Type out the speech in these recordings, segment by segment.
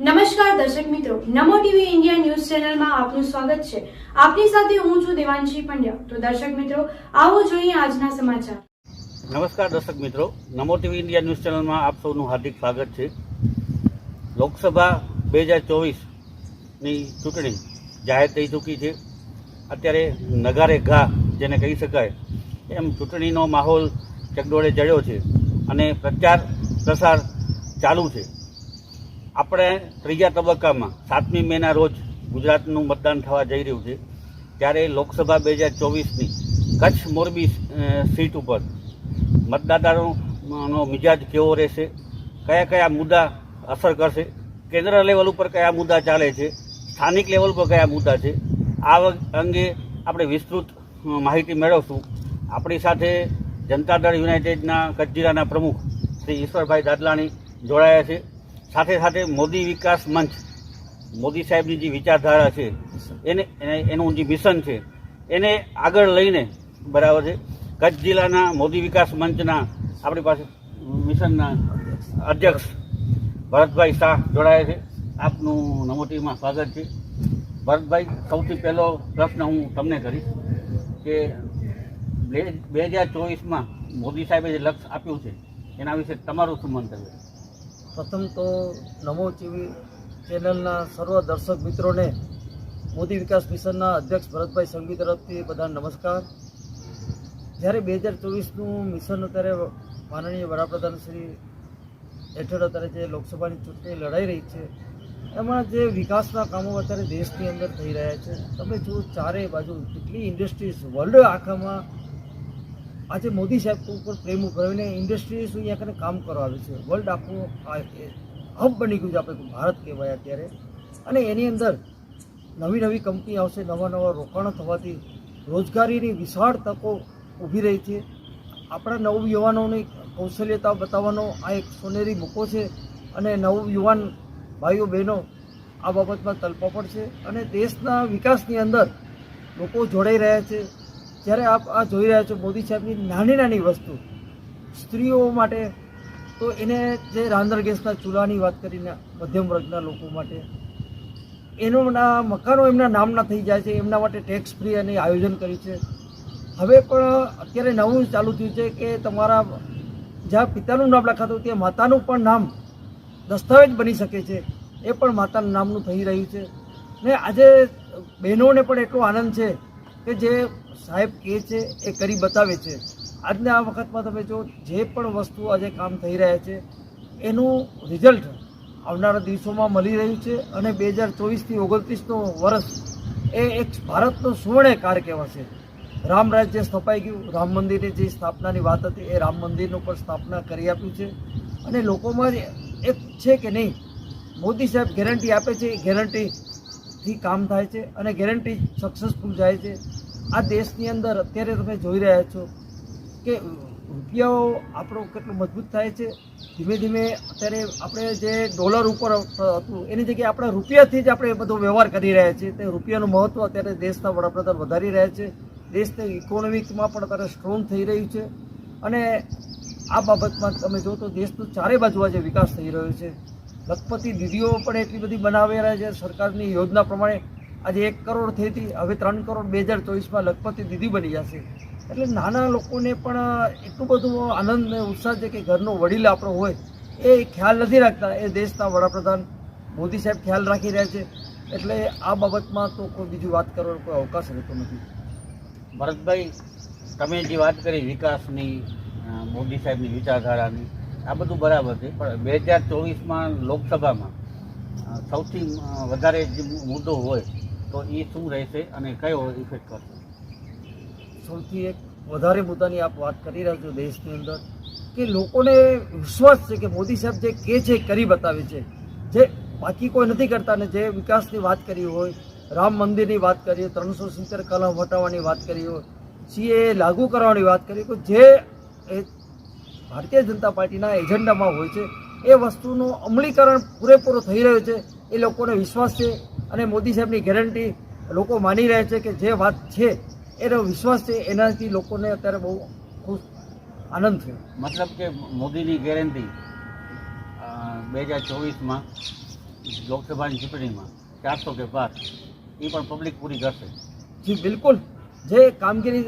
નમસ્કાર દર્શક મિત્રો, નમો ટીવી ઇન્ડિયા ન્યૂઝ ચેનલમાં આપનું સ્વાગત છે. આપની સાથે હું છું દેવાંશી પંડ્યા. તો દર્શક મિત્રો, આવો જોઈએ આજના સમાચાર. નમસ્કાર દર્શક મિત્રો, નમો ટીવી ઇન્ડિયા ન્યૂઝ ચેનલમાં આપ સૌનું હાર્દિક સ્વાગત છે. લોકસભા બે હજાર ચોવીસની ચૂંટણી જાહેર થઈ ચૂકી છે. અત્યારે નગારે ઘા, જેને કહી શકાય, એમ ચૂંટણીનો માહોલ ચકડોળે ચડ્યો છે અને પ્રચાર પ્રસાર ચાલુ છે. આપણે ત્રીજા તબક્કામાં, સાતમી મેના રોજ ગુજરાતનું મતદાન થવા જઈ રહ્યું છે. ત્યારે લોકસભા બે હજાર ચોવીસની કચ્છ મોરબી સીટ ઉપર મતદાતાનો મિજાજ કેવો રહેશે? કયા કયા મુદ્દા અસર કરશે? કેન્દ્ર લેવલ ઉપર કયા મુદ્દા ચાલે છે? સ્થાનિક લેવલ પર કયા મુદ્દા છે? આ અંગે આપણે વિસ્તૃત માહિતી મેળવશું. આપણી સાથે જનતા દળ યુનાઇટેડના કચ્છ જિલ્લાના પ્રમુખ શ્રી ઈશ્વરભાઈ દાદલાણી જોડાયા છે. સાથે સાથે મોદી વિકાસ મંચ, મોદી સાહેબની જે વિચારધારા છે, એને, એને- જે મિશન છે, એને આગળ લઈને, બરાબર છે, કચ્છ જિલ્લાના મોદી વિકાસ મંચના આપણી પાસે મિશનના અધ્યક્ષ ભરતભાઈ શાહ જોડાયા છે. આપનું નમોટીમાં સ્વાગત છે. ભરતભાઈ, સૌથી પહેલો પ્રશ્ન હું તમને કરીશ કે બે હજાર ચોવીસમાં મોદી સાહેબે જે લક્ષ્ય આપ્યું છે, એના વિશે તમારું શું મંતવ્ય? પ્રથમ તો નમો ટીવી ચેનલના સર્વ દર્શક મિત્રોને મોદી વિકાસ મિશનના અધ્યક્ષ ભરતભાઈ સંઘવી તરફથી બધાને નમસ્કાર. જ્યારે બે હજાર ચોવીસનું મિશન અત્યારે માનનીય વડાપ્રધાન શ્રી હેઠળ અત્યારે જે લોકસભાની ચૂંટણી લડાઈ રહી છે, એમાં જે વિકાસના કામો અત્યારે દેશની અંદર થઈ રહ્યા છે, તમે જો ચારે બાજુ કેટલી ઇન્ડસ્ટ્રીઝ વર્લ્ડ આખામાં આજે મોદી સાહેબ ઉપર પ્રેમ ઉભરાવીને ઇન્ડસ્ટ્રીઝ અહીંયા કને કામ કરવા આવે છે. વર્લ્ડ આખું હબ બની ગયું છે આપણે ભારત કહેવાય અત્યારે. અને એની અંદર નવી નવી કંપની આવશે, નવા નવા રોકાણો થવાથી રોજગારીની વિશાળ તકો ઊભી રહી છે. આપણા નવ યુવાનોની કૌશલ્યતા બતાવવાનો આ એક સોનેરી મોકો છે અને નવ યુવાન ભાઈઓ બહેનો આ બાબતમાં તલપપડ છે અને દેશના વિકાસની અંદર લોકો જોડાઈ રહ્યા છે. જ્યારે આપ આ જોઈ રહ્યા છો મોદી સાહેબની નાની નાની વસ્તુ, સ્ત્રીઓ માટે, તો એને જે રાંધર ગેસના ચૂલાની વાત કરીને મધ્યમ વર્ગના લોકો માટે એનોના મકાનો એમના નામના થઈ જાય છે, એમના માટે ટેક્સ ફ્રી અને આયોજન કર્યું છે. હવે પણ અત્યારે નવું ચાલુ થયું છે કે તમારા જ્યાં પિતાનું નામ લખાતું, ત્યાં માતાનું પણ નામ દસ્તાવેજ બની શકે છે. એ પણ માતાના નામનું થઈ રહ્યું છે. ને આજે બહેનોને પણ એટલો આનંદ છે કે જે સાહેબ કહે છે, એ કરી બતાવે છે. આજના આ વખતમાં તમે જો જે પણ વસ્તુ આજે કામ થઈ રહ્યા છે, એનું રિઝલ્ટ આવનારા દિવસોમાં મળી રહ્યું છે અને બે હજાર ચોવીસથી ઓગણત્રીસનો વર્ષ એ એક ભારતનો સુવર્ણકાર કહેવાશે. રામ રાજ્ય સ્થપાઈ ગયું. રામ મંદિરની જે સ્થાપનાની વાત હતી, એ રામ મંદિરનું પણ સ્થાપના કરી આપ્યું છે. અને લોકોમાં એક છે કે નહીં? મોદી સાહેબ ગેરંટી આપે છે. એ ગેરંટીથી કામ થાય છે અને ગેરંટી સક્સેસફુલ જાય છે. આ દેશની અંદર અત્યારે તમે જોઈ રહ્યા છો કે રૂપિયાઓ આપણો કેટલો મજબૂત થાય છે. ધીમે ધીમે અત્યારે આપણે જે ડોલર ઉપર હતું, એની જગ્યાએ આપણે રૂપિયાથી જ આપણે બધો વ્યવહાર કરી રહ્યા છીએ. તે રૂપિયાનું મહત્ત્વ અત્યારે દેશના વડાપ્રધાન વધારી રહ્યા છે. દેશને ઇકોનોમિકમાં પણ અત્યારે સ્ટ્રોંગ થઈ રહ્યું છે. અને આ બાબતમાં તમે જો તો દેશનો ચારે બાજુ આજે વિકાસ થઈ રહ્યો છે. લખપતિ દીદીઓ પણ એટલી બધી બનાવી રહ્યા છે. સરકારની યોજના પ્રમાણે આજે એક કરોડ થઈ હતી. હવે ત્રણ કરોડ બે હજાર ચોવીસમાં લખપતિ દીદી બની જશે. એટલે નાના લોકોને પણ એટલું બધું આનંદ અને ઉત્સાહ છે કે ઘરનો વડીલ આપણો હોય, એ ખ્યાલ નથી રાખતા. એ દેશના વડાપ્રધાન મોદી સાહેબ ખ્યાલ રાખી રહ્યા છે. એટલે આ બાબતમાં તો કોઈ બીજી વાત કરવાનો કોઈ અવકાશ રહેતો નથી. ભરતભાઈ, તમે જે વાત કરી વિકાસની, મોદી સાહેબની વિચારધારાની આ બધું બરાબર છે. પણ બે હજાર ચોવીસમાં લોકસભામાં સૌથી વધારે જે મુદ્દો હોય, તો એ શું રહેશે અને કયો ઇફેક્ટ કરશે? સૌથી એક વધારે મુદ્દાની આપ વાત કરી રહ્યા છો દેશની અંદર, કે લોકોને વિશ્વાસ છે કે મોદી સાહેબ જે કહે છે, કરી બતાવે છે, જે બાકી કોઈ નથી કરતા ને જે વિકાસની વાત કરી હોય, રામ મંદિરની વાત કરી હોય, ત્રણસો સિત્તેર કલમ હટાવવાની વાત કરી હોય, સીએ લાગુ કરવાની વાત કરી હોય જે ભારતીય જનતા પાર્ટીના એજન્ડામાં હોય છે. એ વસ્તુનું અમલીકરણ પૂરેપૂરો થઈ રહ્યો છે. એ લોકોને વિશ્વાસ છે અને મોદી સાહેબની ગેરંટી લોકો માની રહ્યા છે કે જે વાત છે એનો વિશ્વાસ છે એનાથી લોકોને અત્યારે બહુ ખુશ આનંદ થયો. મતલબ કે મોદીની ગેરંટી બે હજાર ચોવીસમાં લોકસભાની ચૂંટણીમાં ચારસો કે પાર એ પણ પબ્લિક પૂરી કરશે. જી બિલકુલ. જે કામગીરી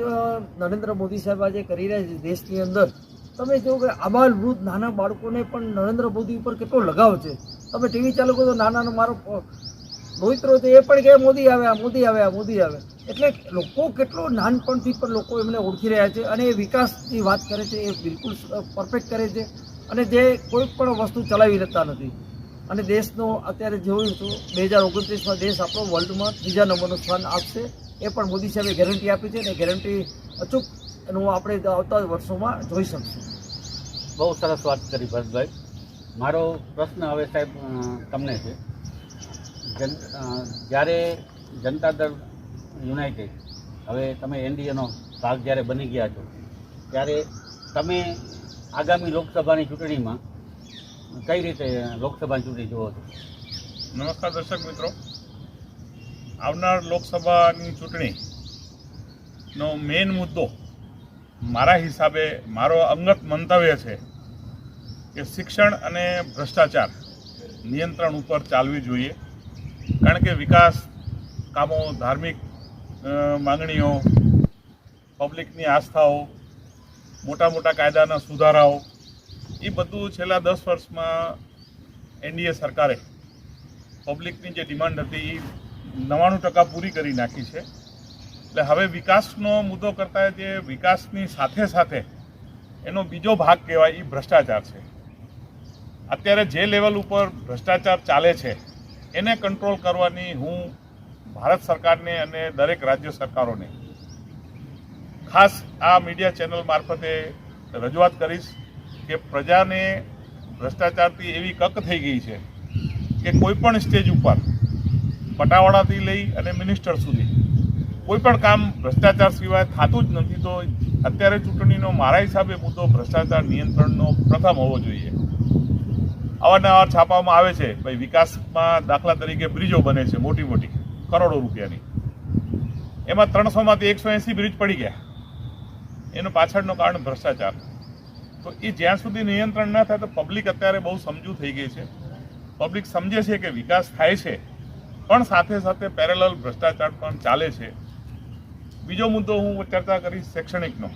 નરેન્દ્ર મોદી સાહેબ આજે કરી રહ્યા છે દેશની અંદર તમે જો કે આબાલ વૃદ્ધ નાના બાળકોને પણ નરેન્દ્ર મોદી ઉપર કેટલો લગાવ છે? તમે ટીવી ચાલુ કરો તો નાનાનો મારો રોહિત્રો છે, એ પણ કે મોદી આવે આ મોદી આવે આ મોદી આવે એટલે લોકો કેટલો નાનપણથી પણ લોકો એમને ઓળખી રહ્યા છે અને એ વિકાસની વાત કરે છે, એ બિલકુલ પરફેક્ટ કરે છે અને જે કોઈ પણ વસ્તુ ચલાવી લેતા નથી. અને દેશનો અત્યારે જોયું તો બે હજાર ઓગણત્રીસમાં દેશ આપણો વર્લ્ડમાં ત્રીજા નંબરનું સ્થાન આપશે. એ પણ મોદી સાહેબે ગેરંટી આપી છે અને ગેરંટી અચૂક એનું આપણે આવતા વર્ષોમાં જોઈ શકશું. બહુ સરસ વાત કરી ભરતભાઈ. મારો પ્રશ્ન હવે સાહેબ તમને છે. જન જ્યારે જનતા દળ યુનાઇટેડ હવે તમે એનડીએનો ભાગ જ્યારે બની ગયા છો ત્યારે તમે આગામી લોકસભાની ચૂંટણીમાં કઈ રીતે લોકસભાની ચૂંટણી જુઓ છો? નમસ્કાર દર્શક મિત્રો. આવનાર લોકસભાની ચૂંટણીનો મેઇન મુદ્દો મારા હિસાબે મારો અંગત મંતવ્ય છે કે શિક્ષણ અને ભ્રષ્ટાચાર નિયંત્રણ ઉપર ચાલવી જોઈએ. કારણ કે વિકાસ કામો, ધાર્મિક માંગણીઓ, પબ્લિકની આસ્થાઓ, મોટા મોટા કાયદાના સુધારાઓ એ બધું છેલ્લા દસ વર્ષમાં એનડીએ સરકારે પબ્લિકની જે ડિમાન્ડ હતી એ નવ્વાણું ટકા પૂરી કરી નાખી છે. એટલે હવે વિકાસનો મુદ્દો કરતાં જે વિકાસની સાથે સાથે એનો બીજો ભાગ કહેવાય એ ભ્રષ્ટાચાર છે. અત્યારે જે લેવલ ઉપર ભ્રષ્ટાચાર ચાલે છે, એને કંટ્રોલ કરવાની હું ભારત સરકારને અને દરેક રાજ્ય સરકારોને ખાસ આ મીડિયા ચેનલ મારફતે રજૂઆત કરીશ કે પ્રજાને ભ્રષ્ટાચારથી એવી કક થઈ ગઈ છે કે કોઈપણ સ્ટેજ ઉપર પટાવાળાથી લઈ અને મિનિસ્ટર સુધી કોઈ પણ કામ ભ્રષ્ટાચાર સિવાય થતું જ નથી, તો અત્યારે ચૂંટણીનો મારા હિસાબે મુદ્દો ભ્રષ્ટાચાર નિયંત્રણનો પ્રથમ હોવો જોઈએ. અવારનવાર છાપવામાં આવે છે, ભાઈ વિકાસમાં દાખલા તરીકે બ્રિજો બને છે, મોટી મોટી, કરોડો રૂપિયાની. એમાં ત્રણસોમાંથી એકસો એંસી બ્રિજ પડી ગયા. એનું પાછળનું કારણ ભ્રષ્ટાચાર. તો એ જ્યાં સુધી નિયંત્રણ ન થાય, તો પબ્લિક અત્યારે બહુ સમજુ થઈ ગઈ છે. પબ્લિક સમજે છે કે વિકાસ થાય છે, પણ સાથે સાથે પેરેલલ ભ્રષ્ટાચાર પણ ચાલે છે. બીજો મુદ્દો હું ચર્ચા કરીશ શૈક્ષણિકનો,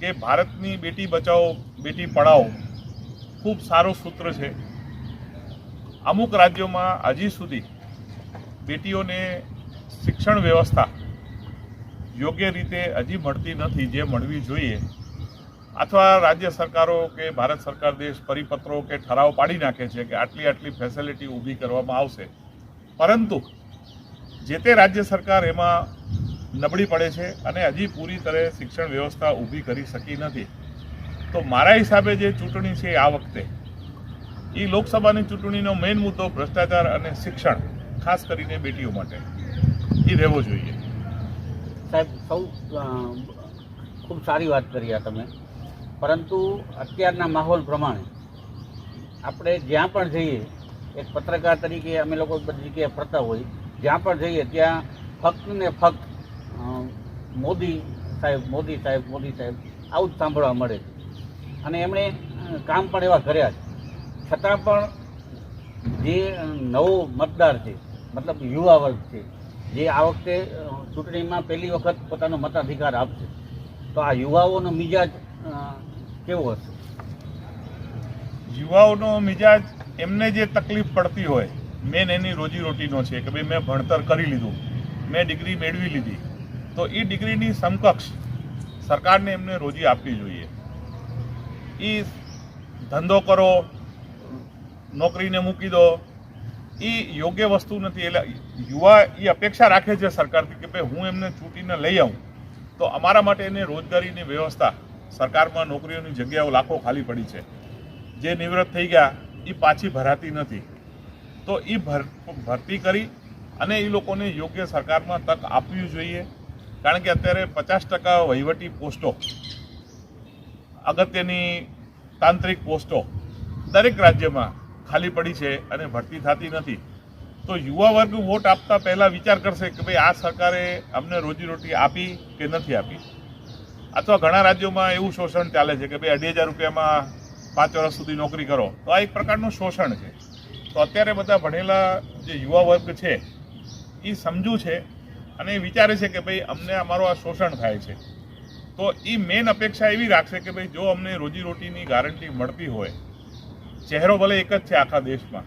કે ભારતની બેટી બચાવો, બેટી પઢાઓ ખૂબ સારું સૂત્ર છે. અમુક રાજ્યોમાં હજી સુધી બેટીઓને શિક્ષણ વ્યવસ્થા યોગ્ય રીતે હજી મળતી નથી જે મળવી જોઈએ. અથવા રાજ્ય સરકારો કે ભારત સરકાર દેશ પરિપત્રો કે ઠરાવ પાડી નાખે છે કે આટલી આટલી ફેસિલિટી ઊભી કરવામાં આવશે. પરંતુ જે તે રાજ્ય સરકાર એમાં નબળી પડે છે અને હજી પૂરી તરહ શિક્ષણ વ્યવસ્થા ઊભી કરી શકી નથી. તો મારા હિસાબે જે ચૂંટણી છે આ વખતે એ લોકસભાની ચૂંટણીનો મેઇન મુદ્દો ભ્રષ્ટાચાર અને શિક્ષણ, ખાસ કરીને બેટીઓ માટે. એ રહેવો જોઈએ. સાહેબ, સૌ ખૂબ સારી વાત કરી આ તમે. પરંતુ અત્યારના માહોલ પ્રમાણે આપણે જ્યાં પણ જઈએ, એક પત્રકાર તરીકે અમે લોકો બધી જગ્યાએ ફરતા હોય, જ્યાં પણ જઈએ ત્યાં ફક્ત ને ફક્ત મોદી સાહેબ મોદી સાહેબ મોદી સાહેબ, આવું જ સાંભળવા મળે છે. અને એમણે કામ પણ એવા કર્યા છે. છતાં પણ જે નવો મતદાર છે, મતલબ યુવા વર્ગ છે, જે આ વખતે ચૂંટણીમાં પહેલી વખત પોતાનો મતાધિકાર આપશે, તો આ યુવાઓનો મિજાજ કેવો હશે? યુવાઓનો મિજાજ એમને જે તકલીફ પડતી હોય, મેન એની રોજીરોટીનો છે કે ભાઈ મેં ભણતર કરી લીધું, મેં ડિગ્રી મેળવી લીધી તો એ ડિગ્રીની સમકક્ષ સરકારને એમને રોજી આપવી જોઈએ. એ ધંધો કરો, નોકરીને મૂકી દો. એ યોગ્ય વસ્તુ નથી. એટલે યુવા એ અપેક્ષા રાખે છે સરકારથી કે ભાઈ હું એમને ચૂંટીને લઈ આવું. તો અમારા માટે એને રોજગારીની વ્યવસ્થા સરકારમાં નોકરીઓની જગ્યાઓ લાખો ખાલી પડી છે. જે નિવૃત્ત થઈ ગયા એ પાછી ભરાતી નથી. તો એ ભર, ભરતી કરી અને એ લોકોને યોગ્ય સરકારમાં તક આપવી જોઈએ. કારણ કે અત્યારે પચાસ ટકા વહીવટી પોસ્ટો, અગત્યની તાંત્રિક પોસ્ટો દરેક રાજ્યમાં ખાલી પડી છે અને ભરતી થતી નથી. તો યુવા વર્ગ વોટ આપતા પહેલાં વિચાર કરશે કે ભાઈ આ સરકારે અમને રોજીરોટી આપી કે નથી આપી? અથવા ઘણા રાજ્યોમાં એવું શોષણ ચાલે છે કે ભાઈ અઢી હજાર રૂપિયામાં પાંચ વર્ષ સુધી નોકરી કરો. તો આ એક પ્રકારનું શોષણ છે. તો અત્યારે બધા ભણેલા જે યુવા વર્ગ છે એ સમજુ છે અને એ વિચારે છે કે ભાઈ અમને અમારો આ શોષણ થાય છે. તો એ મેઇન અપેક્ષા એવી રાખશે કે ભાઈ જો અમને રોજીરોટીની ગારંટી મળતી હોય, ચહેરો ભલે એક જ છે આખા દેશમાં,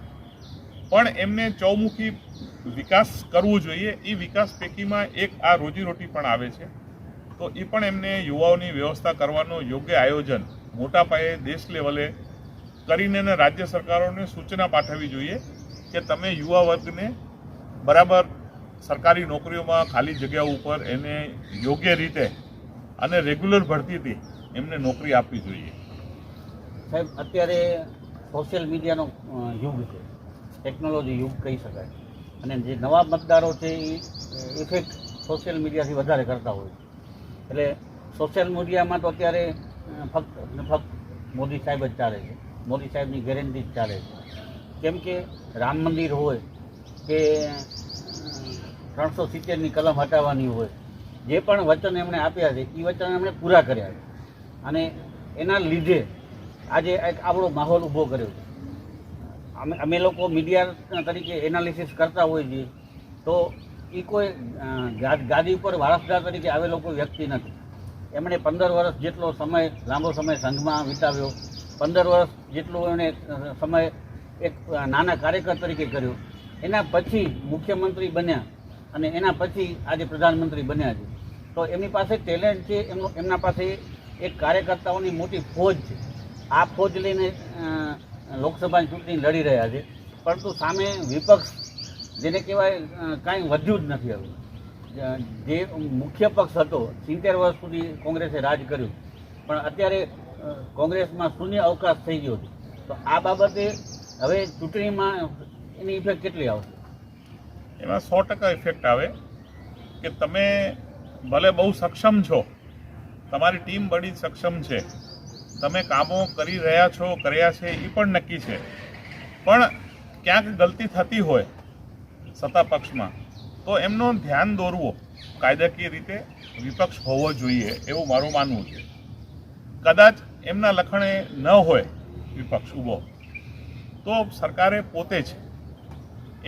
પણ એમને ચૌમુખી વિકાસ કરવું જોઈએ. એ વિકાસ પૈકીમાં એક આ રોજીરોટી પણ આવે છે. તો એ પણ એમને યુવાઓની વ્યવસ્થા કરવાનું યોગ્ય આયોજન મોટા પાયે દેશ લેવલે કરીને રાજ્ય સરકારોને સૂચના પાઠવવી જોઈએ કે તમે યુવા વર્ગને બરાબર સરકારી નોકરીઓમાં ખાલી જગ્યાઓ ઉપર એને યોગ્ય રીતે અને રેગ્યુલર ભરતીથી એમને નોકરી આપવી જોઈએ. સાહેબ, અત્યારે સોશિયલ મીડિયાનો યુગ છે. ટેકનોલોજી યુગ કહી શકાય. અને જે નવા મતદારો છે, એ ઇફેક્ટ સોશિયલ મીડિયાથી વધારે કરતા હોય એટલે સોશિયલ મીડિયામાં તો અત્યારે ફક્ત ફક્ત મોદી સાહેબ જ ચાલે છે. મોદી સાહેબની ગેરંટી જ ચાલે છે. કેમ કે રામ મંદિર હોય કે ત્રણસો સિત્તેરની કલમ હટાવવાની હોય, જે પણ વચન એમણે આપ્યા છે એ વચન એમણે પૂરા કર્યા છે. અને એના લીધે આજે એક આપણો માહોલ ઊભો કર્યો છે. અમે અમે લોકો મીડિયા તરીકે એનાલિસિસ કરતા હોઈએ છીએ તો એ કોઈ ગાદી ઉપર વારસદાર તરીકે આવેલો કોઈ વ્યક્તિ નથી. એમણે પંદર વર્ષ જેટલો સમય, લાંબો સમય સંઘમાં વિતાવ્યો, પંદર વર્ષ જેટલો એમણે સમય એક નાના કાર્યકર તરીકે કર્યો. એના પછી મુખ્યમંત્રી બન્યા. અને એના પછી આજે પ્રધાનમંત્રી બન્યા છે. તો એમની પાસે ટેલેન્ટ છે, એમનો, એમના પાસે એક કાર્યકર્તાઓની મોટી ફોજ છે. આ ફોજ લઈને લોકસભાની ચૂંટણી લડી રહ્યા છે. પરંતુ સામે વિપક્ષ, જેને કહેવાય કાંઈ વધ્યું જ નથી હવે. જે મુખ્ય પક્ષ હતો, સિત્તેર વર્ષ સુધી કોંગ્રેસે રાજ કર્યું. પણ અત્યારે કોંગ્રેસમાં શૂન્ય અવકાશ થઈ ગયો છે. તો આ બાબતે હવે ચૂંટણીમાં એની ઇફેક્ટ કેટલી આવશે? એમાં સો ટકા ઇફેક્ટ આવે કે તમે ભલે બહુ સક્ષમ છો, તમારી ટીમ બડી સક્ષમ છે, તમે કામો કરી રહ્યા છો, કર્યા છે એ પણ નક્કી છે. પણ ક્યાંક ગલતી થતી હોય સત્તા પક્ષમાં, તો એમનું ધ્યાન દોરવો કાયદાકીય રીતે વિપક્ષ હોવો જોઈએ એવું મારું માનવું છે. કદાચ એમના લખણે ન હોય વિપક્ષ ઊભો, તો સરકારે પોતે જ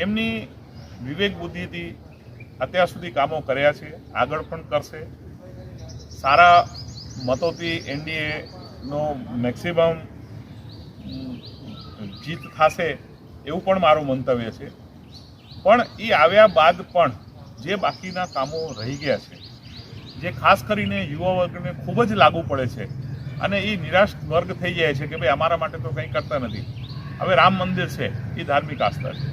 એમની વિવેક બુદ્ધિથી અત્યાર સુધી કામો કર્યા છે, આગળ પણ કરશે. સારા મતોથી એનડીએનો મેક્સિમમ જીત થશે એવું પણ મારું મંતવ્ય છે. પણ એ આવ્યા બાદ પણ જે બાકીના કામો રહી ગયા છે, જે ખાસ કરીને યુવા વર્ગને ખૂબ જ લાગુ પડે છે અને એ નિરાશ વર્ગ થઈ જાય છે કે ભાઈ અમારા માટે તો કંઈ કરતા નથી. હવે રામ મંદિર છે એ ધાર્મિક આસ્થા છે.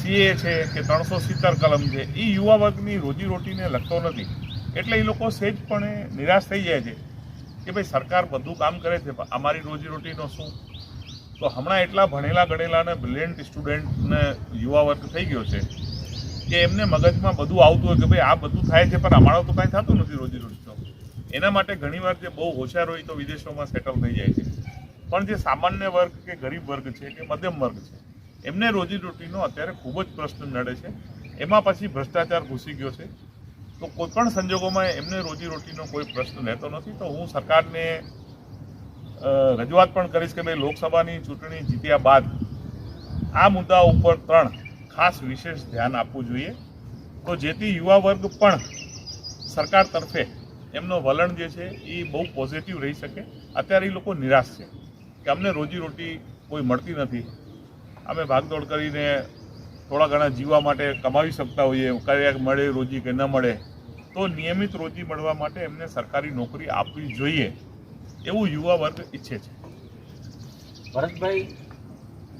સીએ છે કે ત્રણસો સિત્તેર કલમ છે એ યુવા વર્ગની રોજીરોટીને લગતો નથી. એટલે એ લોકો સહેજપણે નિરાશ થઈ જાય છે કે ભાઈ સરકાર બધું કામ કરે છે, પણ અમારી રોજીરોટીનો શું? તો હમણાં એટલા ભણેલા ગણેલા અને બ્રિલિયન્ટ સ્ટુડન્ટને યુવા વર્ગ થઈ ગયો છે કે એમને મગજમાં બધું આવતું હોય કે ભાઈ આ બધું થાય છે, પણ અમારો તો કાંઈ થતું નથી રોજીરોટીનો. એના માટે ઘણીવાર જે બહુ હોશિયાર હોય તો વિદેશોમાં સેટલ થઈ જાય છે. પણ જે સામાન્ય વર્ગ કે ગરીબ વર્ગ છે કે મધ્યમ વર્ગ છે એમને રોજીરોટીનો અત્યારે ખૂબ જ પ્રશ્ન નડે છે. એમાં પછી ભ્રષ્ટાચાર ઘૂસી ગયો છે. તો કોઈપણ સંજોગોમાં એમને રોજીરોટીનો કોઈ પ્રશ્ન રહેતો નથી. તો હું સરકારને રજૂઆત પણ કરીશ કે ભાઈ લોકસભાની ચૂંટણી જીત્યા બાદ આ મુદ્દા ઉપર ત્રણ ખાસ વિશેષ ધ્યાન આપવું જોઈએ. તો જેથી યુવા વર્ગ પણ સરકાર તરફે એમનો વલણ જે છે એ બહુ પોઝિટિવ રહી શકે. અત્યારે એ લોકો નિરાશ છે કે અમને રોજીરોટી કોઈ મળતી નથી. અમે ભાગદોડ કરીને થોડા ઘણા જીવવા માટે કમાવી શકતા હોઈએ, ક્યારેક મળે રોજી કે ન મળે, તો નિયમિત રોજી મળવા માટે એમને સરકારી નોકરી આપવી જોઈએ એવું યુવા વર્ગ ઈચ્છે છે. ભરતભાઈ,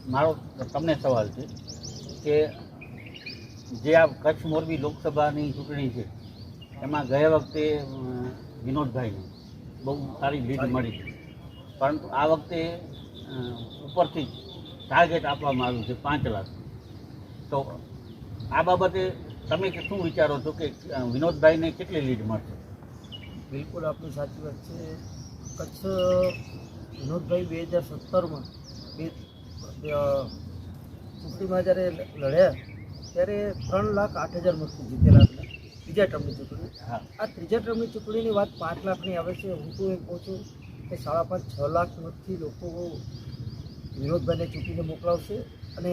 મારો તમને સવાલ છે કે જે આ કચ્છ મોરબી લોકસભાની ચૂંટણી છે, એમાં ગયા વખતે વિનોદભાઈને બહુ સારી લીડ મળી. પરંતુ આ વખતે ઉપરથી ટાર્ગેટ આપવામાં આવ્યું છે પાંચ લાખ. તો આ બાબતે તમે શું વિચારો છો કે વિનોદભાઈને કેટલી લીડ મળશે? બિલકુલ આપની સાચી વાત છે. કચ્છ વિનોદભાઈ બે હજાર સત્તરમાં બે ચૂંટણીમાં જ્યારે લડ્યા ત્યારે ત્રણ લાખ આઠ હજાર મતથી જીતેલા હતા. બીજા ટર્મની ચૂંટણી. હા. આ ત્રીજા ટર્મની ચૂંટણીની વાત પાંચ લાખની આવે છે. હું તો એમ કહું છું કે સાડા પાંચ છ લાખ મતથી લોકો વિનોદભાઈને ચૂંટીને મોકલાવશે અને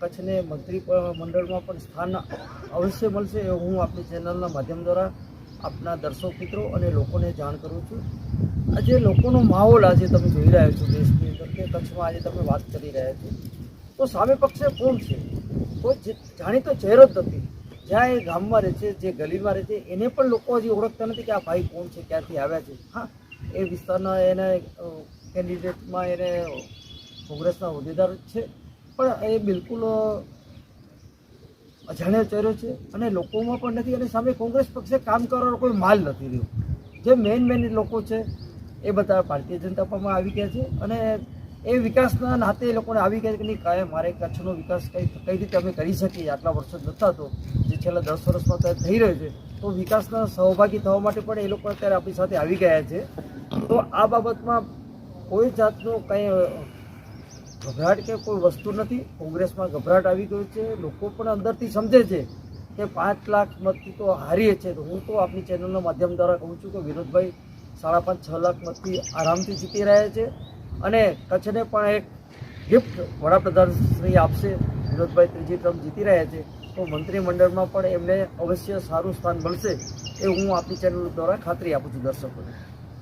કચ્છને મંત્રી મંડળમાં પણ સ્થાન અવશ્ય મળશે એ હું આપણી ચેનલના માધ્યમ દ્વારા આપના દર્શક મિત્રો અને લોકોને જાણ કરું છું. આજે લોકોનો માહોલ આજે તમે જોઈ રહ્યા છો દેશની અંદર કે કચ્છમાં આજે તમે વાત કરી રહ્યા છો. તો સામે પક્ષે કોણ છે? કોઈ જાણીતો ચહેરો જ નથી. જ્યાં એ ગામમાં રહે છે, જે ગલીમાં રહે છે, એને પણ લોકો હજી ઓળખતા નથી કે આ ભાઈ કોણ છે, ક્યાંથી આવ્યા છે. હા, એ વિસ્તારના એને કેન્ડિડેટમાં એને કોંગ્રેસના હોદ્દેદાર છે. પણ એ બિલકુલ અજાણ્યા ચહેરો છે અને લોકોમાં પણ નથી અને સામે કોંગ્રેસ પક્ષે કામ કરવાનો કોઈ માલ નથી રહ્યો. જે મેઇન મેઇન લોકો છે એ બધા ભારતીય જનતા પાર્ટીમાં આવી ગયા છે અને એ વિકાસના નાતે એ લોકોને આવી ગયા કે નહીં, કાંઈ મારે કચ્છનો વિકાસ કઈ કઈ રીતે અમે કરી શકીએ? આટલા વર્ષો જતા તો, જે છેલ્લા દસ વર્ષમાં અત્યારે થઈ રહ્યો છે, તો વિકાસના સહભાગી થવા માટે પણ એ લોકો અત્યારે આપણી સાથે આવી ગયા છે. તો આ બાબતમાં કોઈ જાતનો કંઈ ગભરાટ કે કોઈ વસ્તુ નથી? કોંગ્રેસમાં ગભરાટ આવી ગયો છે. લોકો પણ અંદરથી સમજે છે કે પાંચ લાખ મતથી તો હારીએ છે તો હું તો આપણી ચેનલના માધ્યમ દ્વારા કહું છું કે વિનોદભાઈ સાડા પાંચ, છ લાખ મતથી આરામથી જીતી રહ્યા છે. અને કચ્છને પણ એક ગિફ્ટ વડાપ્રધાન શ્રી આપશે. વિનોદભાઈ ત્રીજી ટર્મ જીતી રહ્યા છે. તો મંત્રીમંડળમાં પણ એમને અવશ્ય સારું સ્થાન મળશે એ હું આપની ચેનલ દ્વારા ખાતરી આપું છું દર્શકોને.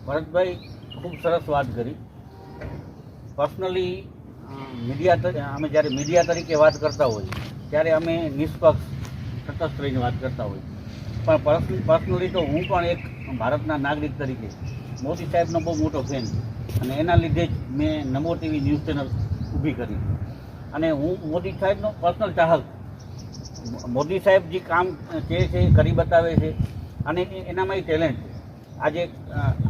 ભરતભાઈ, ખૂબ સરસ વાત કરી. પર્સનલી મીડિયા અમે જ્યારે મીડિયા તરીકે વાત કરતા હોઈએ ત્યારે અમે નિષ્પક્ષ, તટસ્થ રહીને વાત કરતા હોઈએ પણ પર્સનલી પર્સનલી તો હું પણ એક ભારતના નાગરિક તરીકે, મોદી સાહેબનો બહુ મોટો ફેન અને એના લીધે જ મેં નમો ટીવી ન્યૂઝ ચેનલ ઊભી કરી. અને હું મોદી સાહેબનો પર્સનલ ચાહક. મોદી સાહેબ જે કામ છે છે એ કરી બતાવે છે, અને એનામાં એ ટેલેન્ટ છે. આજે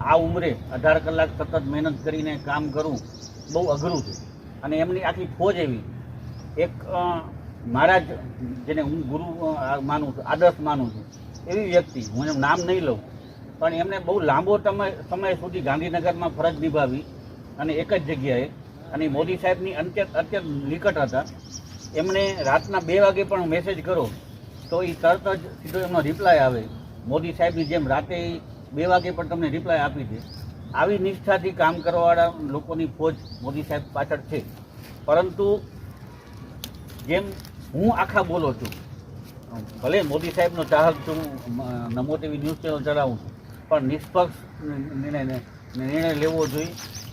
આ ઉંમરે અઢાર કલાક સતત મહેનત કરીને કામ કરવું બહુ અઘરું છે. અને એમની આખી ફોજ એવી. એક મારા જ જેને હું ગુરુ માનું છું, આદર્શ માનું છું, એવી વ્યક્તિ, હું એનું નામ નહીં લઉં, પણ એમને બહુ લાંબો સમય સુધી ગાંધીનગરમાં ફરજ નિભાવી અને એક જ જગ્યાએ, અને મોદી સાહેબની અત્યંત અત્યંત નિકટ હતા. એમણે રાતના બે વાગે પણ મેસેજ કરો તો એ તરત જ સીધો એમનો રિપ્લાય આવે. મોદી સાહેબની જેમ રાતે બે વાગે પણ તમને રિપ્લાય આપી દે. આવી નિષ્ઠાથી કામ કરવાવાળા લોકોની ફોજ મોદી સાહેબ પાછળ છે. પરંતુ જેમ હું આખા બોલો છું, ભલે મોદી સાહેબનો ચાહક છું, નમો ટીવી ન્યૂઝ ચેનલ ચલાવું છું, પણ નિષ્પક્ષ નિર્ણય નિર્ણય લેવો જોઈએ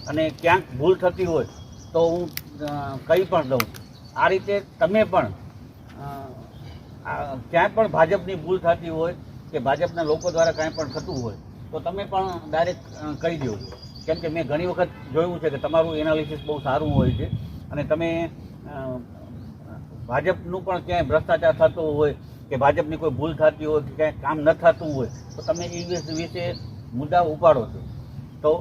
અને ક્યાંક ભૂલ થતી હોય તો હું કંઈ પણ દઉં આ રીતે તમે પણ ક્યાંય પણ ભાજપની ભૂલ થતી હોય કે ભાજપના લોકો દ્વારા કાંઈ પણ થતું હોય તો તમે પણ ડાયરેક્ટ કહી દો. કેમ કે મેં ઘણી વખત જોયું છે કે તમારું એનાલિસિસ બહુ સારું હોય છે અને તમે ભાજપનું પણ ક્યાંય ભ્રષ્ટાચાર થતો હોય કે ભાજપની કોઈ ભૂલ થતી હોય કે ક્યાંય કામ ન થતું હોય, તો તમે એ વિશે મુદ્દા ઉપાડો છો. તો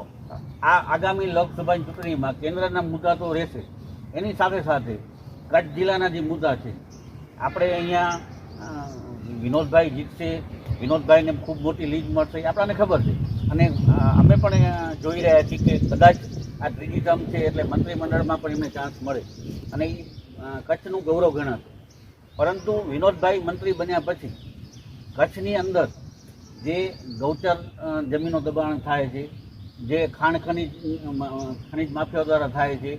આ આગામી લોકસભાની ચૂંટણીમાં કેન્દ્રના મુદ્દા તો રહેશે. એની સાથે સાથે કચ્છ જિલ્લાના જે મુદ્દા છે, આપણે અહીંયા વિનોદભાઈ જીતશે વિનોદભાઈને ખૂબ મોટી લીડ મળશે આપણને ખબર છે. અને અમે પણ જોઈ રહ્યા છીએ કે કદાચ આ ત્રીજી ટર્મ છે એટલે મંત્રીમંડળમાં પણ એમને ચાન્સ મળે. અને એ કચ્છનું ગૌરવ ગણાશે. પરંતુ વિનોદભાઈ મંત્રી બન્યા પછી કચ્છની અંદર જે ગૌચર જમીનો દબાણ થાય છે, જે ખાણ ખનીજ ખનિજ ખનીજ માફિયાઓ દ્વારા થાય છે,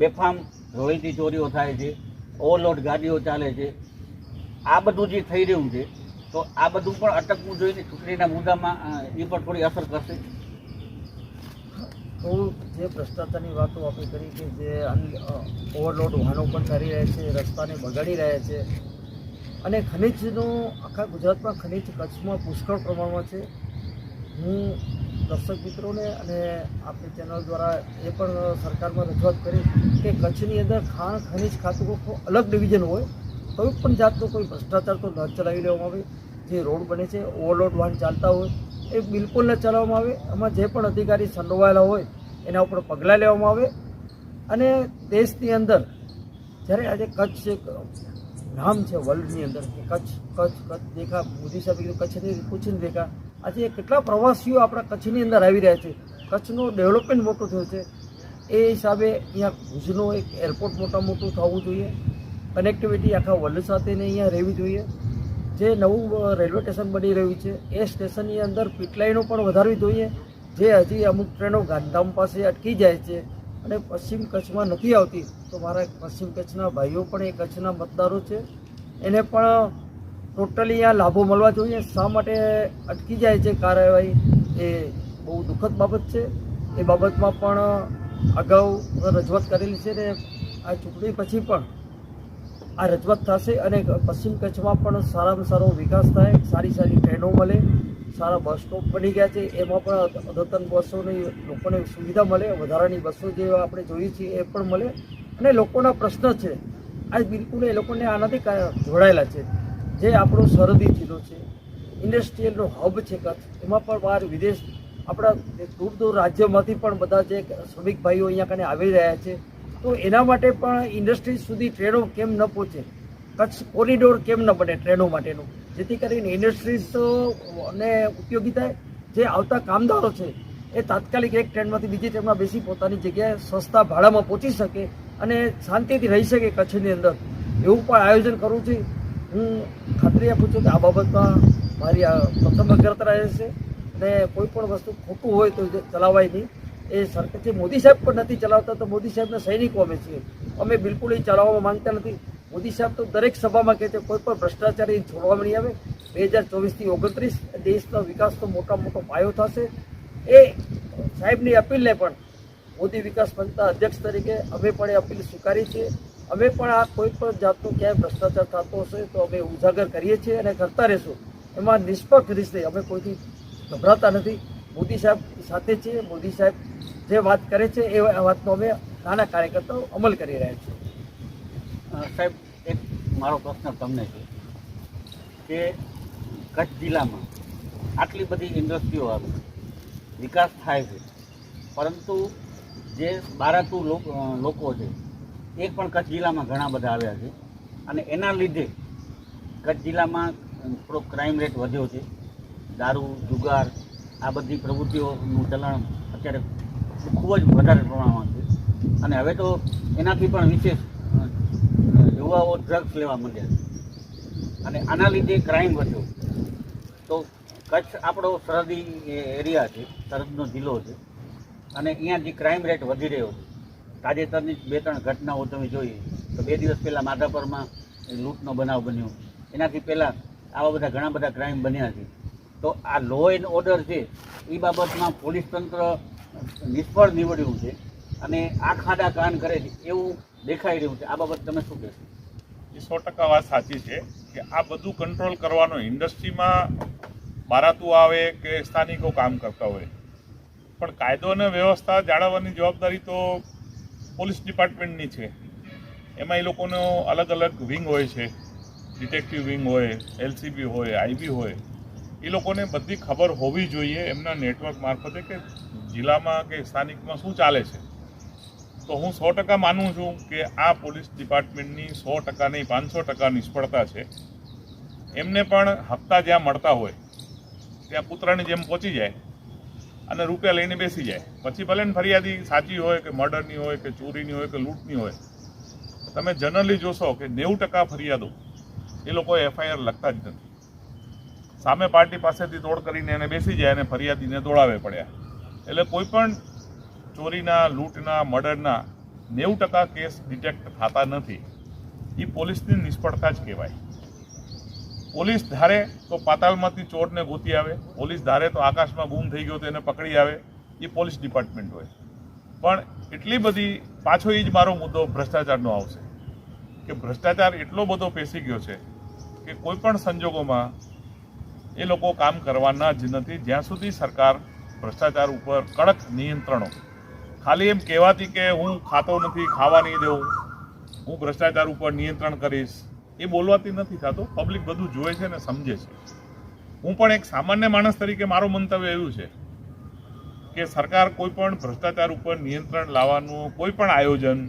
બેફામ રોયલ્ટી ચોરીઓ થાય છે, ઓવરલોડ ગાડીઓ ચાલે છે, આ બધું જે થઈ રહ્યું છે તો આ બધું પણ અટકવું જોઈએ ચૂંટણીના મુદ્દામાં એ પણ થોડી અસર કરશે તો જે ભ્રષ્ટાચારની વાતો આપણે કરી કે જે ઓવરલોડ વાહનો પણ કરી રહ્યા છે, રસ્તાને બગાડી રહ્યા છે, અને ખનિજનું આખા ગુજરાતમાં ખનિજ કચ્છમાં પુષ્કળ પ્રમાણમાં છે. હું દર્શક મિત્રોને અને આપણી ચેનલ દ્વારા એ પણ સરકારમાં રજૂઆત કરી કે કચ્છની અંદર ખાણ ખનિજ ખાતું કોઈ અલગ ડિવિઝન હોય કોઈ પણ જાતનો કોઈ ભ્રષ્ટાચાર તો ન ચલાવી લેવામાં આવે. જે રોડ બને છે, ઓવરલોડ વાહન ચાલતા હોય, એ બિલકુલ ન ચલાવવામાં આવે. એમાં જે પણ અધિકારી સંડોવાયેલા હોય, એના ઉપર પગલાં લેવામાં આવે. અને દેશની અંદર, જ્યારે આજે કચ્છ એક નામ છે વર્લ્ડની અંદર, કે કચ્છ કચ્છ કચ્છ દેખા, મોદી સાહેબ કીધું કચ્છની કુછ નહીં દેખા. આજે કેટલા પ્રવાસીઓ આપણા કચ્છની અંદર આવી રહ્યા છે. કચ્છનું ડેવલપમેન્ટ મોટું થયું છે. એ હિસાબે અહીંયા ભુજનું એક એરપોર્ટ મોટા મોટું થવું જોઈએ. કનેક્ટિવિટી આખા વર્લ્ડ સાથેની અહીંયા રહેવી જોઈએ. જે નવું રેલવે સ્ટેશન બની રહ્યું છે, એ સ્ટેશનની અંદર પીટલાઈનો પણ વધારવી જોઈએ. જે હજી અમુક ટ્રેનો ગાંધીધામ પાસે અટકી જાય છે અને પશ્ચિમ કચ્છમાં નથી આવતી, તો મારા પશ્ચિમ કચ્છના ભાઈઓ પણ એ કચ્છના મતદારો છે. એને પણ ટોટલી અહીંયા લાભો મળવા જોઈએ. શા માટે અટકી જાય છે કાર્યવાહી? એ બહુ દુઃખદ બાબત છે. એ બાબતમાં પણ અગાઉ રજૂઆત કરેલી છે ને, આ ચૂંટણી પછી પણ આ રજૂઆત થશે અને પશ્ચિમ કચ્છમાં પણ સારામાં સારો વિકાસ થાય, સારી સારી ટ્રેનો મળે, સારા બસ સ્ટોપ બની ગયા છે, એમાં પણ અદ્યતન બસોની લોકોને સુવિધા મળે, વધારાની બસો જે આપણે જોઈએ છીએ એ પણ મળે. અને લોકોના પ્રશ્ન છે, આ બિલકુલ એ લોકોને આનાથી જોડાયેલા છે. જે આપણો સરહદી જિલ્લો છે, ઇન્ડસ્ટ્રીયલનો હબ છે કચ્છ, એમાં પણ બહાર વિદેશ, આપણા દૂર દૂર રાજ્યોમાંથી પણ બધા જે શ્રમિક ભાઈઓ અહીંયા કને આવી રહ્યા છે. તો એના માટે પણ ઇન્ડસ્ટ્રી સુધી ટ્રેનો કેમ ન પહોંચે? કચ્છ કોરિડોર કેમ ન બને ટ્રેનો માટેનું? જેથી કરીને ઇન્ડસ્ટ્રીઝ ને ઉપયોગી થાય જે આવતા કામદારો છે, એ તાત્કાલિક એક ટ્રેનમાંથી બીજી ટ્રેનમાં બેસી પોતાની જગ્યાએ સસ્તા ભાડામાં પહોંચી શકે અને શાંતિથી રહી શકે કચ્છની અંદર. એવું પણ આયોજન કરું છું. હું ખાતરી આપું છું કે આ બાબતમાં મારી પ્રથમ અગ્રતા રહેશે. અને કોઈ પણ વસ્તુ ખોટું હોય તો ચલાવાય નહીં. એ સરકાર જે મોદી સાહેબ પણ નથી ચલાવતા, તો મોદી સાહેબના સૈનિકો અમે છીએ. અમે બિલકુલ એ ચલાવવા માંગતા નથી. મોદી સાહેબ તો દરેક સભામાં કહે છે, કોઈ પણ ભ્રષ્ટાચાર એ છોડવામાં નહીં આવે. બે હજાર ચોવીસથી ઓગણત્રીસ દેશનો વિકાસ તો મોટા મોટો પાયો થશે. એ સાહેબની અપીલને પણ મોદી વિકાસ પંચના અધ્યક્ષ તરીકે અમે પણ એ અપીલ સ્વીકારી છીએ. અમે પણ આ કોઈ પણ જાતનો ક્યાંય ભ્રષ્ટાચાર થતો હશે તો અમે ઉજાગર કરીએ છીએ અને કરતા રહીશું. એમાં નિષ્પક્ષ રીતે અમે કોઈથી ગભરાતા નથી. મોદી સાહેબ સાથે છીએ. મોદી સાહેબ જે વાત કરે છે એ વાતનો અમે નાના કાર્યકર્તાઓ અમલ કરી રહ્યા છીએ. સાહેબ, એક મારો પ્રશ્ન તમને છે કે કચ્છ જિલ્લામાં આટલી બધી ઇન્ડસ્ટ્રીઓ આવે, વિકાસ થાય છે, પરંતુ જે બારાતુ લોકો છે, એ પણ કચ્છ જિલ્લામાં ઘણા બધા આવ્યા છે અને એના લીધે કચ્છ જિલ્લામાં થોડો ક્રાઇમ રેટ વધ્યો છે, દારૂ, જુગાર, આ બધી પ્રવૃત્તિઓનું ચલણ અત્યારે ખૂબ જ વધારે પ્રમાણમાં છે. અને હવે તો એનાથી પણ વિશેષ યુવાઓ ડ્રગ્સ લેવા માંડ્યા છે. અને આના લીધે ક્રાઇમ વધ્યો. તો કચ્છ આપણો સરહદી એરિયા છે, સરહદનો જિલ્લો છે. અને અહીંયા જે ક્રાઇમ રેટ વધી રહ્યો છે. તાજેતરની બે ત્રણ ઘટનાઓ તમે જોઈએ તો બે દિવસ પહેલાં માધાપરમાં લૂંટનો બનાવ બન્યો. એનાથી પહેલાં આવા બધા ઘણા બધા ક્રાઇમ બન્યા છે. તો આ લો એન્ડ ઓર્ડર છે એ બાબતમાં પોલીસ તંત્ર નિષ્ફળ નીવડ્યું છે અને આ ખાડા કાન કરે છે, એવું દેખાઈ રહ્યું છે. આ બાબત તમે શું કહેશો? એ સો ટકા વાત સાચી છે કે આ બધું કંટ્રોલ કરવાનો ઇન્ડસ્ટ્રીમાં બારાતું આવે કે સ્થાનિકો કામ કરતા હોય. પણ કાયદો અને વ્યવસ્થા જાળવવાની જવાબદારી તો પોલીસ ડિપાર્ટમેન્ટની છે. એમાં એ લોકોનો અલગ અલગ વિંગ હોય છે. ડિટેક્ટિવ વિંગ હોય એલસીબી હોય આઈબી હોય. એ લોકોને બધી ખબર હોવી જોઈએ એમના નેટવર્ક મારફતે કે જિલ્લામાં કે સ્થાનિકમાં શું ચાલે છે. તો હું સો ટકા માનું છું કે આ પોલીસ ડિપાર્ટમેન્ટની સો ટકા નહીં, પાંચસો ટકા નિષ્ફળતા છે. એમને પણ હપ્તા જ્યાં મળતા હોય, ત્યાં પુત્રની જેમ પહોંચી જાય અને રૂપિયા લઈને બેસી જાય. પછી ભલે ને ફરિયાદી સાચી હોય કે મર્ડરની હોય કે ચોરીની હોય કે લૂંટની હોય, તમે જનરલી જોશો કે નેવું ટકા ફરિયાદો એ લોકો એફઆઈઆર લખતા જ નથી. સામે પાર્ટી પાસેથી તોડ કરીને એને બેસી જાય અને ફરિયાદીને દોડાવે પડ્યા. એટલે કોઈ પણ ચોરીના, લૂંટના, મર્ડરના નેવું ટકા કેસ ડિટેક્ટ થતા નથી. એ પોલીસની નિષ્ફળતા જ કહેવાય. પોલીસ ધારે તો પાતાલમાંથી ચોરને ગોતી આવે, પોલીસ ધારે તો આકાશમાં ગુમ થઈ ગયો તો એને પકડી આવે એ પોલીસ ડિપાર્ટમેન્ટ હોય. પણ એટલી બધી, પાછો એ જ મારો મુદ્દો ભ્રષ્ટાચારનો આવશે. કે ભ્રષ્ટાચાર એટલો બધો પેસી ગયો છે કે કોઈ પણ સંજોગોમાં એ લોકો કામ કરવાના જ નથી. જ્યાં સુધી સરકાર ભ્રષ્ટાચાર ઉપર કડક નિયંત્રણો. ખાલી એમ કહેવાતી કે હું ખાતો નથી, ખાવા નહીં દઉં, હું ભ્રષ્ટાચાર ઉપર નિયંત્રણ કરીશ, એ બોલવાથી નથી થતો. પબ્લિક બધું જોવે છે ને સમજે છે. હું પણ એક સામાન્ય માણસ તરીકે મારું મંતવ્ય એવું છે કે સરકાર કોઈ પણ ભ્રષ્ટાચાર ઉપર નિયંત્રણ લાવવાનું કોઈ પણ આયોજન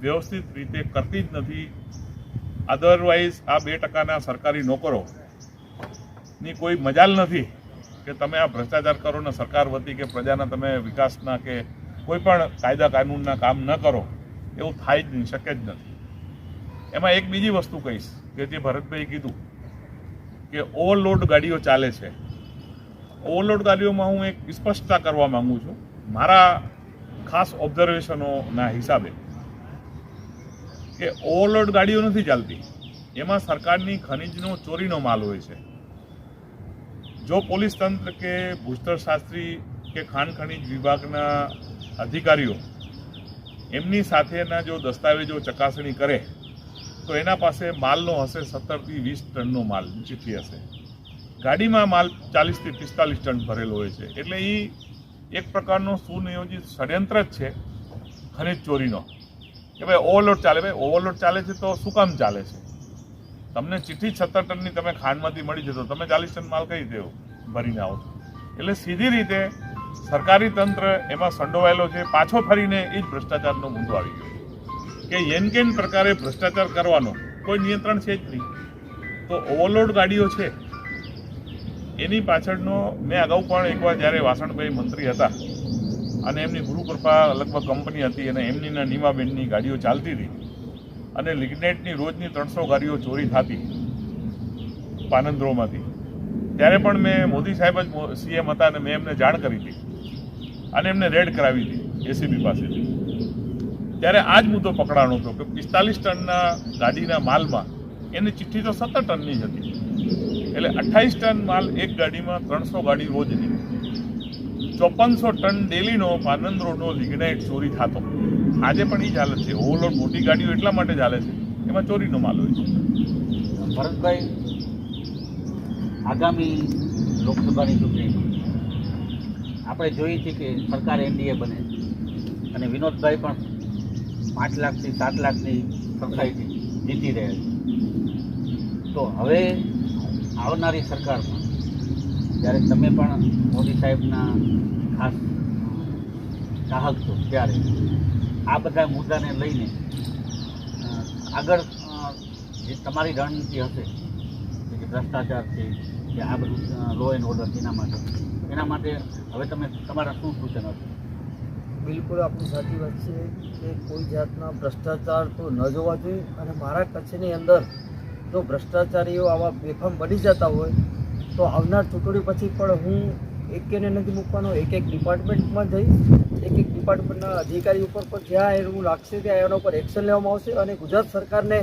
વ્યવસ્થિત રીતે કરતી જ નથી. અધરવાઇઝ આ બે ટકાના સરકારી નોકરો ની કોઈ મજાલ નથી કે તમે આ ભ્રષ્ટાચાર કરો ને સરકાર વતી કે પ્રજાના તમે વિકાસના કે કોઈ પણ કાયદા કાનૂનના કામ ન કરો, એવું થાય જ નહીં, શક્ય જ નથી. એમાં એક બીજી વસ્તુ કહીશ કે જે ભરતભાઈ કીધું કે ઓવરલોડ ગાડીઓ ચાલે છે. ઓવરલોડ ગાડીઓમાં હું એક સ્પષ્ટતા કરવા માગું છું. મારા ખાસ ઓબ્ઝર્વેશનોના હિસાબે કે ઓવરલોડ ગાડીઓ નથી ચાલતી. એમાં સરકારની ખનીજનો, ચોરીનો માલ હોય છે. જો પોલીસ તંત્ર કે ભૂસ્તર શાસ્ત્રી કે ખાણ ખનીજ વિભાગના અધિકારીઓ એમની સાથેના જો દસ્તાવેજો ચકાસણી કરે, તો એના પાસે માલનો હશે સત્તરથી વીસ ટનનો માલ ચીઠી હશે. ગાડીમાં માલ ચાલીસથી પિસ્તાલીસ ટન ભરેલો હોય છે. એટલે એ એક પ્રકારનો સુનિયોજિત ષડયંત્ર જ છે ખનિજ ચોરીનો. કે ભાઈ ઓવરલોડ ચાલે, ભાઈ ઓવરલોડ ચાલે છે તો શું કામ ચાલે છે? તમને ચિઠ્ઠી સત્તર ટનની તમે ખાંડમાંથી મળી જતો તમે ચાલીસ ટન માલ કઈ દેવો ભરીને આવો એટલે સીધી રીતે સરકારી તંત્ર એમાં સંડોવાયેલો છે. પાછો ફરીને એ જ ભ્રષ્ટાચારનો મુદ્દો આવી ગયો કે યેન કેન પ્રકારે ભ્રષ્ટાચાર કરવાનો કોઈ નિયંત્રણ છે જ નહીં. તો ઓવરલોડ ગાડીઓ છે. એની પાછળનો મેં અગાઉ પણ એકવાર જ્યારે વાસણભાઈ મંત્રી હતા અને એમની ગુરુકૃપા લગભગ કંપની હતી અને એમનીના નીમાબેનની ગાડીઓ ચાલતી હતી અને લિગ્નેટની રોજની ત્રણસો ગાડીઓ ચોરી થતી પાનંદ્રોમાંથી. ત્યારે પણ મેં મોદી સાહેબ જ સીએમ હતા અને મેં એમને જાણ કરી હતી. અને એમને રેડ કરાવી હતી એસીબી પાસેથી. ત્યારે આ જ મુદ્દો પકડાણો હતો કે પિસ્તાલીસ ટનના ગાડીના માલમાં, એની ચિઠ્ઠી તો સત્તર ટનની જ હતી. એટલે અઠ્ઠાવીસ ટન માલ એક ગાડીમાં ત્રણસો ગાડી રોજની. ચોપનસો ટન ડેલીનો પાનંદરોનો લિગ્નાઇટ ચોરી થતો. આજે પણ એ હાલત છે. ઓવરલોડ મોટી ગાડીઓ એટલા માટે ચાલે છે, એમાં ચોરીનો માલ હોય છે. ભરતભાઈ, આગામી લોકસભાની ચૂંટણી આપણે જોઈએ છીએ કે સરકાર એનડીએ બને અને વિનોદભાઈ પણ પાંચ લાખથી સાત લાખની સરખાઈથી જીતી રહ્યા છે. તો હવે આવનારી સરકારમાં જ્યારે તમે પણ મોદી સાહેબના ખાસ ચાહક છો, ત્યારે આ બધા મુદ્દાને લઈને આગળ જે તમારી રણનીતિ હશે કે ભ્રષ્ટાચાર છે, કે આ બધું લો એન્ડ ઓર્ડર એના માટે એના માટે હવે તમે, તમારા શું સૂચન હશે બિલકુલ આપણી સાચી વાત છે કે કોઈ જાતના ભ્રષ્ટાચાર તો ન જોવા જોઈએ અને મારા કચ્છની અંદર જો ભ્રષ્ટાચારીઓ આવા બેફામ બની જતા હોય તો આવનાર ચૂંટણી પછી પણ હું એકેને નથી મૂકવાનો એક એક ડિપાર્ટમેન્ટમાં જઈશ. એક એક ડિપાર્ટમેન્ટના અધિકારી ઉપર પણ જ્યાં એવું લાગશે ત્યાં એના ઉપર એક્શન લેવામાં આવશે અને ગુજરાત સરકારને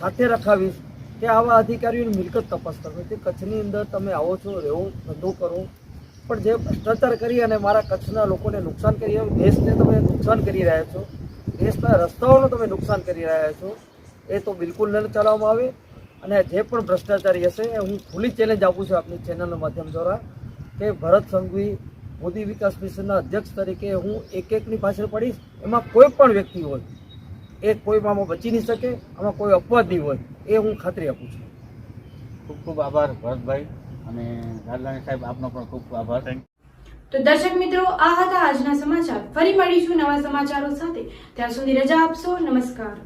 સાથે રખાવીશ કે આવા અધિકારીઓની મિલકત તપાસ કરવી તે કચ્છની અંદર તમે આવો છો, રહેવો, ધંધો કરો. પણ જે ભ્રષ્ટાચાર કરી અને મારા કચ્છના લોકોને નુકસાન કરી દેશને તમે નુકસાન કરી રહ્યા છો, દેશના રસ્તાઓનું તમે નુકસાન કરી રહ્યા છો, એ તો બિલકુલ ન ચલાવવામાં આવે. અને જે પણ ભ્રષ્ટાચારી હશે એ હું ખુલ્લી ચેલેન્જ આપું છું આપની ચેનલના માધ્યમ દ્વારા કે ભરત સંઘવી મોદી વિકાસ મિશનના અધ્યક્ષ તરીકે હું એક એકની પાછળ પડીશ. એમાં કોઈ પણ વ્યક્તિ હોય એ કોઈમાં આમાં બચી નહીં શકે આમાં કોઈ અપવાદ નહીં હોય એ હું ખાતરી આપું છું. ખૂબ ખૂબ આભાર ભરતભાઈ અને રાજલાણી સાહેબ આપનો પણ ખૂબ ખૂબ આભાર. તો દર્શક મિત્રો આ હતા આજના સમાચાર. ફરી મળીશું નવા સમાચારો સાથે. ત્યાં સુધી રજા આપશો. નમસ્કાર.